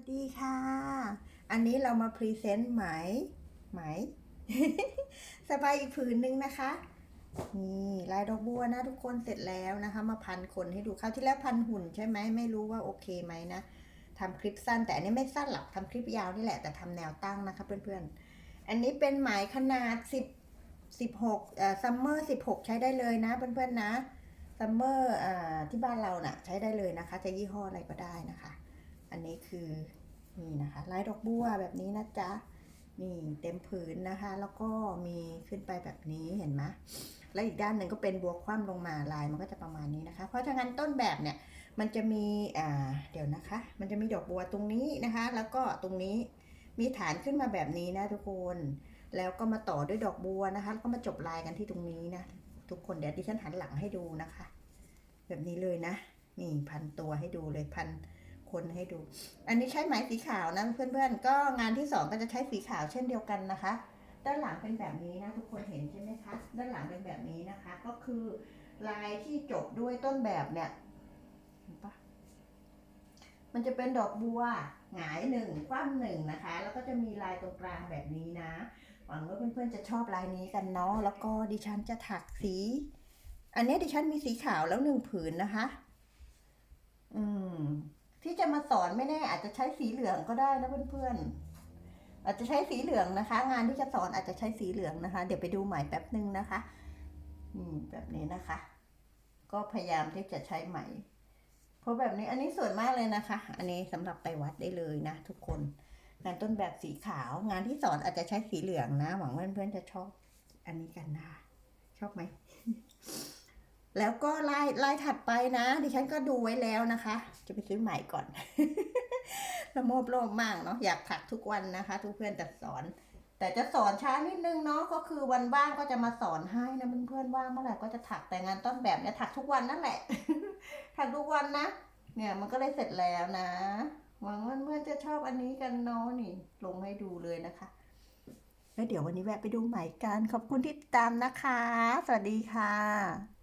วัสดีค่ะ อันนี้เรามาพรีเซนต์ไหม ไหม สบายอีกผืนหนึ่งนะคะ นี่ลายดอกบัวนะทุกคนเสร็จแล้วนะคะ มาพันขนให้ดูคราวที่แล้วพันหุ่นใช่ไหม ไม่รู้ว่าโอเคไหมนะทำคลิปสั้นแต่อันนี้ไม่สั้นหรอกทำคลิปยาวนี่แหละแต่ทำแนวตั้งนะคะเพื่อนๆ อันนี้เป็นไหมขนาดสิบสิบหกเอ่อซัมเมอร์สิบหกใช้ได้เลยนะเพื่อนๆนะซัมเมอร์อ่าที่บ้านเราน่ะใช้ได้เลยนะคะ จะยี่ห้ออะไรก็ได้นะคะ อันนี้คือนี่นะคะลายดอกบัวแบบนี้นะจ๊ะนี่เต็มผืนนะคะ แล้วก็มีขึ้นไปแบบนี้เห็นไหมแล้วอีกด้านหนึ่งก็เป็นบัวคว่ำลงมาลายมันก็จะประมาณนี้นะคะ เพราะถ้างั้นต้นแบบเนี่ยมันจะมีอ่าเดี๋ยวนะคะ มันจะมีดอกบัวตรงนี้นะคะ แล้วก็ตรงนี้มีฐานขึ้นมาแบบนี้นะทุกคน แล้วก็มาต่อด้วยดอกบัวนะคะ แล้วก็มาจบลายกันที่ตรงนี้นะทุกคนเดี๋ยวดิฉันหันหลังให้ดูนะคะ แบบนี้เลยนะนี่พันตัวให้ดูเลยพัน คนให้ดู อันนี้ใช้ไหมสีขาวนะเพื่อนๆ ก็งานที่สองก็จะใช้สีขาวเช่นเดียวกันนะคะ ด้านหลังเป็นแบบนี้นะทุกคนเห็นใช่ไหมคะ ด้านหลังเป็นแบบนี้นะคะ ก็คือลายที่จบด้วยต้นแบบเนี่ยเห็นปะมันจะเป็นดอกบัวหงายหนึ่งคว่ำหนึ่งนะคะ แล้วก็จะมีลายตรงกลางแบบนี้นะ หวังว่าเพื่อนๆจะชอบลายนี้กันเนาะ แล้วก็ดิฉันจะถักสี อันนี้ดิฉันมีสีขาวแล้วหนึ่งผืนนะคะ อืม ที่จะมาสอนไม่แน่อาจจะใช้สีเหลืองก็ได้นะเพื่อนๆ อาจจะใช้สีเหลืองนะคะ งานที่จะสอนอาจจะใช้สีเหลืองนะคะ เดี๋ยวไปดูใหม่แป๊บหนึ่งนะคะอืมแบบนี้นะคะ ก็พยายามที่จะใช้ไหม เพราะแบบนี้อันนี้สวยมากเลยนะคะ อันนี้สำหรับไปวัดได้เลยนะ ทุกคน งานต้นแบบสีขาว งานที่สอนอาจจะใช้สีเหลืองนะ หวังว่าเพื่อนๆจะชอบอันนี้กันนะชอบไหม แล้วก็ลายลายถัดไปนะ ดิฉันก็ดูไว้แล้วนะคะ จะไปซื้อใหม่ก่อนละโมบโลภมากเนาะอยากถักทุกวันนะคะ ทุกเพื่อนแต่สอน แต่จะสอนช้านิดนึงเนาะก็คือวันว่างก็จะมาสอนให้นะเพื่อนๆว่างเมื่อไหร่ก็จะถักแต่งานต้นแบบเนี่ยถักทุกวันนั่นแหละ ถักทุกวันนะ เนี่ยมันก็เลยเสร็จแล้วนะหวังว่าเพื่อนจะชอบอันนี้กันเนาะนี่ ลงให้ดูเลยนะคะ แล้วเดี๋ยววันนี้แวะไปดูใหม่กันขอบคุณที่ติดตามนะคะ สวัสดีค่ะ